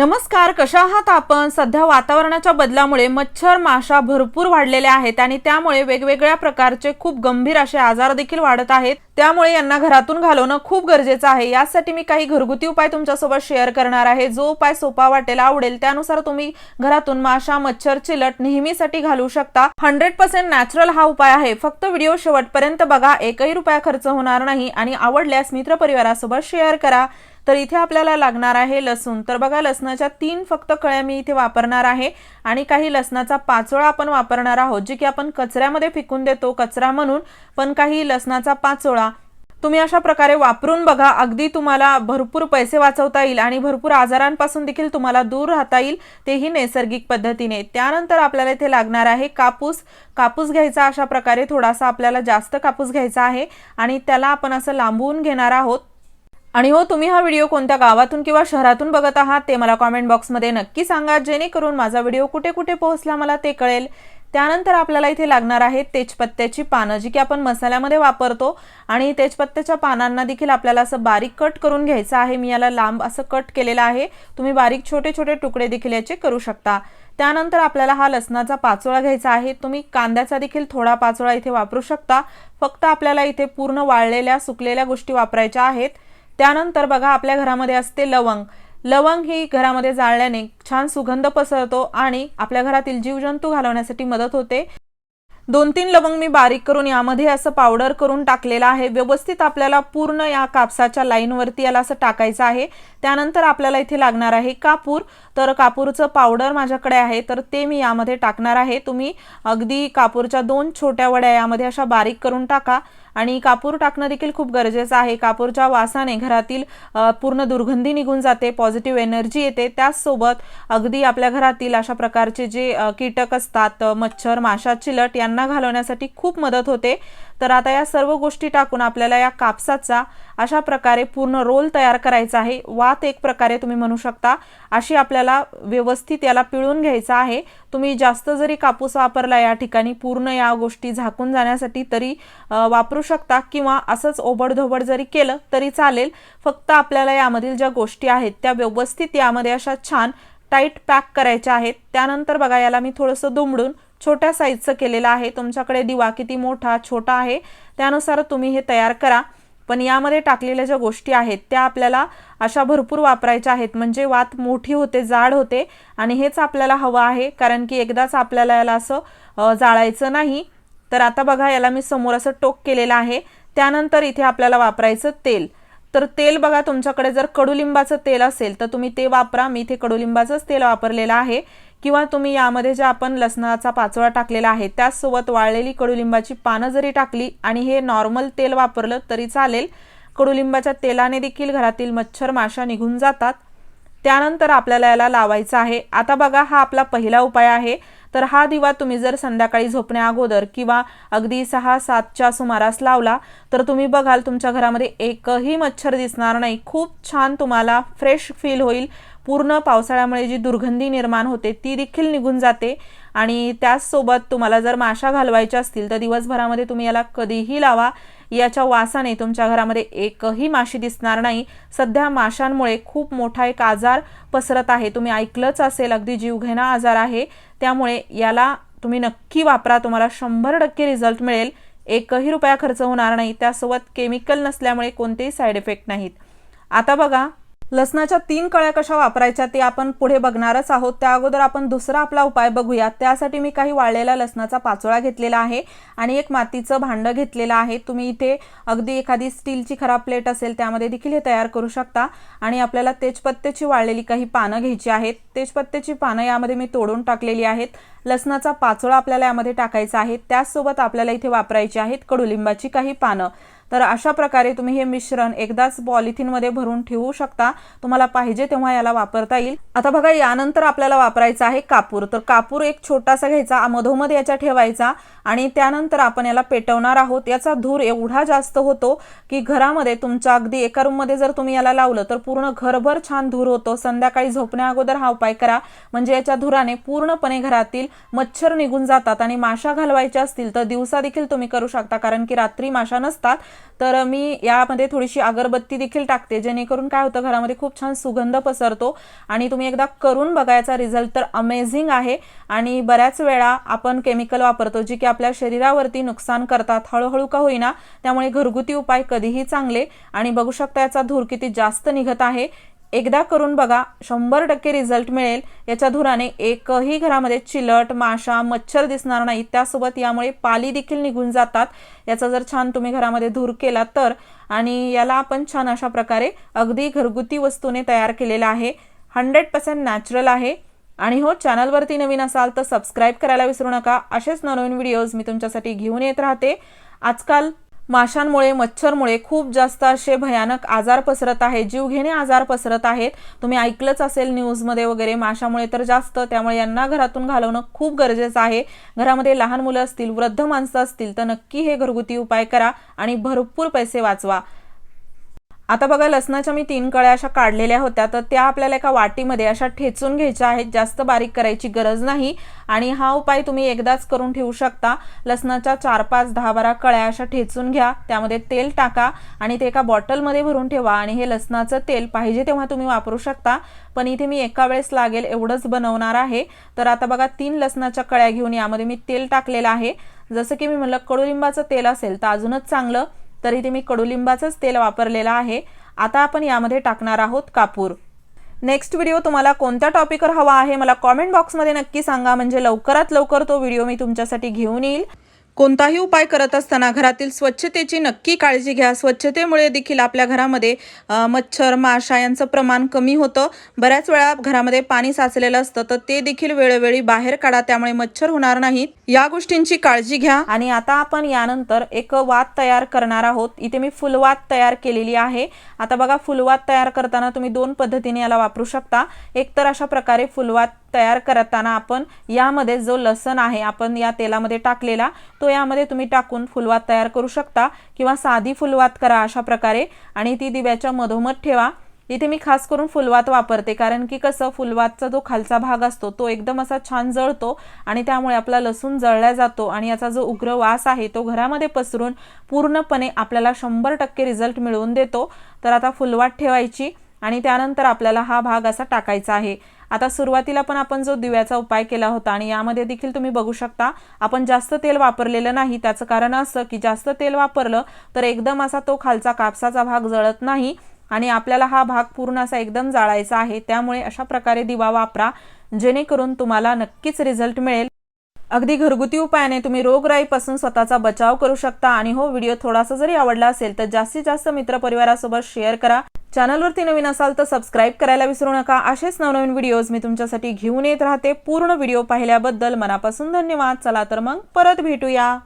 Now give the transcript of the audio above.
नमस्कार कशा आहात आपण? सध्या वातावरणाच्या बदलामुळे मच्छर माशा भरपूर वाढलेल्या आहेत आणि त्यामुळे वेगवेगळ्या प्रकारचे खूप गंभीर असे आजार देखील वाढत आहेत. त्यामुळे यांना घरातून घालवणं खूप गरजेचं आहे. यासाठी मी काही घरगुती उपाय तुमच्यासोबत शेअर करणार आहे. जो उपाय सोपा वाटेल आवडेल त्यानुसार तुम्ही घरातून माशा मच्छर चिलट नेहमीसाठी घालू शकता. हंड्रेड पर्सेंट नॅचरल हा उपाय आहे. फक्त व्हिडिओ शेवटपर्यंत बघा. एकही रुपया खर्च होणार नाही आणि आवडल्यास मित्रपरिवारासोबत शेअर करा. तर इथे आपल्याला लागणार आहे लसूण. तर बघा लसणाच्या तीन फक्त कळ्या मी इथे वापरणार आहे आणि काही लसणाचा पाचोळा आपण वापरणार आहोत जे की आपण कचऱ्यामध्ये फेकून देतो कचरा म्हणून पण काही लसणाचा पाचोळा. तुम्ही अशा प्रकारे वापरून बघा अगदी तुम्हाला भरपूर पैसे वाचवता येईल आणि भरपूर आजारांपासून देखील तुम्हाला दूर राहता येईल तेही नैसर्गिक पद्धतीने. त्यानंतर आपल्याला इथे लागणार आहे कापूस. कापूस घ्यायचा अशा प्रकारे थोडासा आपल्याला जास्त कापूस घ्यायचा आहे आणि त्याला आपण असं लांबवून घेणार आहोत. आणि हो तुम्ही हा व्हिडिओ कोणत्या गावातून किंवा शहरातून बघत आहात ते मला कॉमेंट बॉक्समध्ये नक्की सांगा. जेणेकरून माझा व्हिडिओ कुठे कुठे पोहोचला मला ते कळेल. त्यानंतर आपल्याला इथे लागणार आहे तेजपत्त्याची पानं जी की आपण मसाल्यामध्ये वापरतो. आणि तेजपत्त्याच्या पानांना देखील आपल्याला असं बारीक कट करून घ्यायचं आहे. मी याला लांब असं कट केलेलं आहे. तुम्ही बारीक छोटे छोटे तुकडे देखील याचे करू शकता. त्यानंतर आपल्याला हा लसणाचा पाचोळा घ्यायचा आहे. तुम्ही कांद्याचा देखील थोडा पाचोळा इथे वापरू शकता. फक्त आपल्याला इथे पूर्ण वाळलेल्या सुकलेल्या गोष्टी वापरायच्या आहेत. त्यानंतर बघा आपल्या घरामध्ये असते लवंग. लवंग ही घरामध्ये जाळल्याने छान सुगंध पसरतो आणि आपल्या घरातील जीवजंतू घालवण्यासाठी मदत होते. दोन तीन लवंग मी बारीक करून यामध्ये असं पावडर करून टाकलेलं आहे. व्यवस्थित आपल्याला पूर्ण या कापसाच्या लाईनवरती याला असं टाकायचं आहे. त्यानंतर आपल्याला इथे लागणार आहे कापूर. तर कापूरचं पावडर माझ्याकडे आहे. तर ते मी यामध्ये टाकणार आहे. तुम्ही अगदी कापूरच्या दोन छोट्या वड्या यामध्ये अशा बारीक करून टाका. आणि कापूर टाकणं देखील खूप गरजेचं आहे. कापूरच्या वासाने घरातील पूर्ण दुर्गंधी निघून जाते पॉझिटिव्ह एनर्जी येते. त्याचसोबत अगदी आपल्या घरातील अशा प्रकारचे जे कीटक असतात मच्छर माशा चिलट यांना घालवण्यासाठी खूप मदत होते. तर आता या सर्व गोष्टी टाकून आपल्याला या कापसाचा अशा प्रकारे पूर्ण रोल तयार करायचा आहे. वात एक प्रकारे तुम्ही म्हणू शकता. अशी आपल्याला व्यवस्थित याला पिळून घ्यायचा आहे. तुम्ही जास्त जरी कापूस वापरला या ठिकाणी पूर्ण या गोष्टी झाकून जाण्यासाठी तरी वापरू शकता किंवा असंच ओबडधोबड जरी केलं तरी चालेल. फक्त आपल्याला यामधील ज्या गोष्टी आहेत त्या व्यवस्थित यामध्ये अशा छान टाईट पॅक करायच्या आहेत. त्यानंतर बघा याला मी थोडंसं दुमडून छोट्या साईजचं केलेलं आहे. तुमच्याकडे दिवा किती मोठा छोटा आहे त्यानुसार तुम्ही हे तयार करा. पण यामध्ये टाकलेल्या ज्या गोष्टी आहेत त्या आपल्याला अशा भरपूर वापरायच्या आहेत. म्हणजे वात मोठी होते जाड होते आणि हेच आपल्याला हवं आहे. कारण की एकदाच आपल्याला याला असं जाळायचं नाही. तर आता बघा याला मी समोर असं टोक केलेलं आहे. त्यानंतर इथे आपल्याला वापरायचं तेल. तर तेल बघा तुमच्याकडे जर कडुलिंबाचं तेल असेल तर तुम्ही ते वापरा. मी इथे कडुलिंबाचंच तेल वापरलेलं आहे. किंवा तुम्ही यामध्ये जे आपण लसणाचा पाचोळा टाकलेला आहे त्याचसोबत वाळलेली कडुलिंबाची पानं जरी टाकली आणि हे नॉर्मल तेल वापरलं तरी चालेल. कडुलिंबाच्या तेलाने देखील घरातील मच्छर माशा निघून जातात. त्यानंतर आपल्याला याला लावायचं आहे. आता बघा हा आपला पहिला उपाय आहे. तर हा दिवा तुम्ही जर संध्याकाळी झोपण्या अगोदर किंवा अगदी सहा सातच्या सुमारास लावला तर तुम्ही बघाल तुमच्या घरामध्ये एकही मच्छर दिसणार नाही. खूप छान तुम्हाला फ्रेश फील होईल. पूर्ण पावसाळ्यामुळे जी दुर्गंधी निर्माण होते ती देखील निघून जाते. आणि त्याचसोबत तुम्हाला जर माशा घालवायच्या असतील तर दिवसभरामध्ये तुम्ही याला कधीही लावा. याच्या वासाने तुमच्या घरामध्ये एकही माशी दिसणार नाही. सध्या माशांमुळे खूप मोठा एक आजार पसरत आहे. तुम्ही ऐकलंच असेल अगदी जीवघेणा आजार आहे. त्यामुळे याला तुम्ही नक्की वापरा. तुम्हाला शंभर टक्के रिझल्ट मिळेल. एकही रुपया खर्च होणार नाही. त्यासोबत केमिकल नसल्यामुळे कोणतेही साईड इफेक्ट नाहीत. आता बघा लसणाच्या तीन कळ्या कशा वापरायच्या ते आपण पुढे बघणारच आहोत. त्या अगोदर आपण दुसरा आपला उपाय बघूया. त्यासाठी मी काही वाळलेला लसणाचा पाचोळा घेतलेला आहे आणि एक मातीचं भांडं घेतलेलं आहे. तुम्ही इथे अगदी एखादी स्टीलची खराब प्लेट असेल त्यामध्ये देखील हे तयार करू शकता. आणि आपल्याला तेजपत्त्याची वाळलेली काही पानं घ्यायची आहेत. तेजपत्त्याची पानं यामध्ये मी तोडून टाकलेली आहेत. लसणाचा पाचोळा आपल्याला यामध्ये टाकायचा आहे. त्याचसोबत आपल्याला इथे वापरायची आहेत कडुलिंबाची काही पानं. तर अशा प्रकारे तुम्ही हे मिश्रण एकदाच पॉलिथिनमध्ये भरून ठेवू शकता. तुम्हाला पाहिजे तेव्हा याला वापरता येईल. आता बघा यानंतर आपल्याला वापरायचा आहे कापूर. तर कापूर एक छोटासा घ्यायचा मधोमध याच्या ठेवायचा आणि त्यानंतर आपण याला पेटवणार आहोत. याचा धूर एवढा जास्त होतो की घरामध्ये तुमच्या अगदी एका रूममध्ये जर तुम्ही याला लावलं तर पूर्ण घरभर छान धूर होतो. संध्याकाळी झोपण्या अगोदर हा उपाय करा. म्हणजे याच्या धुराने पूर्णपणे घरातील मच्छर निघून जातात आणि माशा घालवायच्या असतील तर दिवसा देखील तुम्ही करू शकता. कारण की रात्री माशा नसतात. तर मी यामध्ये थोडीशी अगरबत्ती देखील टाकते जेणेकरून काय होतं घरामध्ये खूप छान सुगंध पसरतो आणि तुम्ही एकदा करून बघायचा रिझल्ट तर अमेझिंग आहे. आणि बऱ्याच वेळा आपण केमिकल वापरतो जी की आपल्या शरीरावरती नुकसान करतात हळूहळू का होईना त्यामुळे घरगुती उपाय कधीही चांगले. आणि बघू शकता याचा धूर किती जास्त निघत आहे. एकदा करून बघा शंभर टक्के रिझल्ट मिळेल. याच्या धुराने एकही घरामध्ये चिलट माशा मच्छर दिसणार नाही. त्यासोबत यामुळे पाली देखील निघून जातात. याचा जर छान तुम्ही घरामध्ये धूर केला तर. आणि याला आपण छान अशा प्रकारे अगदी घरगुती वस्तूने तयार केलेला आहे. हंड्रेड पर्सेंट नॅचरल आहे. आणि हो चॅनलवरती नवीन असाल तर सबस्क्राईब करायला विसरू नका. असेच नवनवीन व्हिडिओज मी तुमच्यासाठी घेऊन येत राहते. आजकाल माशांमुळे मच्छरमुळे खूप जास्त असे भयानक आजार पसरत आहेत. जीवघेणे आजार पसरत आहेत. तुम्ही ऐकलंच असेल न्यूजमध्ये वगैरे माशामुळे तर जास्त. त्यामुळे यांना घरातून घालवणं खूप गरजेचं आहे. घरामध्ये लहान मुलं असतील वृद्ध माणसं असतील तर नक्की हे घरगुती उपाय करा आणि भरपूर पैसे वाचवा. आता बघा लसणाच्या मी तीन कळ्या अशा काढलेल्या होत्या तर त्या आपल्याला एका वाटीमध्ये अशा ठेचून घ्यायच्या आहेत. जास्त बारीक करायची गरज नाही. आणि हा उपाय तुम्ही एकदाच करून ठेवू शकता. लसणाच्या चार पाच दहा बारा कळ्या अशा ठेचून घ्या. त्यामध्ये तेल टाका आणि ते एका बॉटलमध्ये भरून ठेवा. आणि हे लसणाचं तेल पाहिजे तेव्हा तुम्ही वापरू शकता. पण इथे मी एका वेळेस लागेल एवढंच बनवणार आहे. तर आता बघा तीन लसणाच्या कळ्या घेऊन यामध्ये मी तेल टाकलेलं आहे. जसं की मी म्हणलं कडुलिंबाचं तेल असेल तर अजूनच चांगलं. तर इथे मी कडुलिंबाचंच तेल वापरलेलं आहे. आता आपण यामध्ये टाकणार आहोत कापूर. नेक्स्ट व्हिडिओ तुम्हाला कोणत्या टॉपिकवर हवा आहे मला कॉमेंट बॉक्समध्ये नक्की सांगा. म्हणजे लवकरात लवकर तो व्हिडिओ मी तुमच्यासाठी घेऊन येईल. कोणताही उपाय करत असताना घरातील स्वच्छतेची नक्की काळजी घ्या. स्वच्छतेमुळे देखील आपल्या घरामध्ये मच्छर माशा यांचं प्रमाण कमी होतं. बऱ्याच वेळा घरामध्ये पाणी साचलेलं असतं तर ते देखील वेळोवेळी बाहेर काढा त्यामुळे मच्छर होणार नाहीत. या गोष्टींची काळजी घ्या. आणि आता आपण यानंतर एक वात तयार करणार आहोत. इथे मी फुलवात तयार केलेली आहे. आता बघा फुलवात तयार करताना तुम्ही दोन पद्धतीने याला वापरू शकता. एक तर अशा प्रकारे फुलवात तयार करताना आपण यामध्ये जो लसण आहे आपण या तेलामध्ये टाकलेला तो यामध्ये तुम्ही टाकून फुलवात तयार करू शकता किंवा साधी फुलवात करा अशा प्रकारे आणि ती दिव्याच्या मधोमध ठेवा. इथे मी खास करून फुलवात वापरते कारण की कसं फुलवातचा जो खालचा भाग असतो तो एकदम असा छान जळतो आणि त्यामुळे आपला लसूण जळला जातो आणि याचा जो उग्र वास आहे तो घरामध्ये पसरून पूर्णपणे आपल्याला शंभर टक्के रिझल्ट मिळवून देतो. तर आता फुलवात ठेवायची. आणि त्यानंतर आपल्याला हा भाग असा टाकायचा आहे. आता सुरुवातीला पण आपण जो दिव्याचा उपाय केला होता आणि यामध्ये देखील तुम्ही बघू शकता आपण जास्त तेल वापरलेलं नाही. त्याचं कारण असं की जास्त तेल वापरलं तर एकदम असा तो खालचा कापसाचा भाग जळत नाही आणि आपल्याला हा भाग पूर्ण असा एकदम जाळायचा आहे. त्यामुळे अशा प्रकारे दिवा वापरा जेणेकरून तुम्हाला नक्कीच रिझल्ट मिळेल. अगदी घरगुती उपायाने तुम्ही रोगराईपासून स्वतःचा बचाव करू शकता. आणि हो व्हिडिओ थोडासा जरी आवडला असेल तर जास्तीत जास्त मित्रपरिवारासोबत शेअर करा. चॅनलवरती नवीन असाल तर सबस्क्राईब करायला विसरू नका. असेच नवनवीन व्हिडिओज मी तुमच्यासाठी घेऊन येत राहते. पूर्ण व्हिडिओ पाहिल्याबद्दल मनापासून धन्यवाद. चला तर मग परत भेटूया.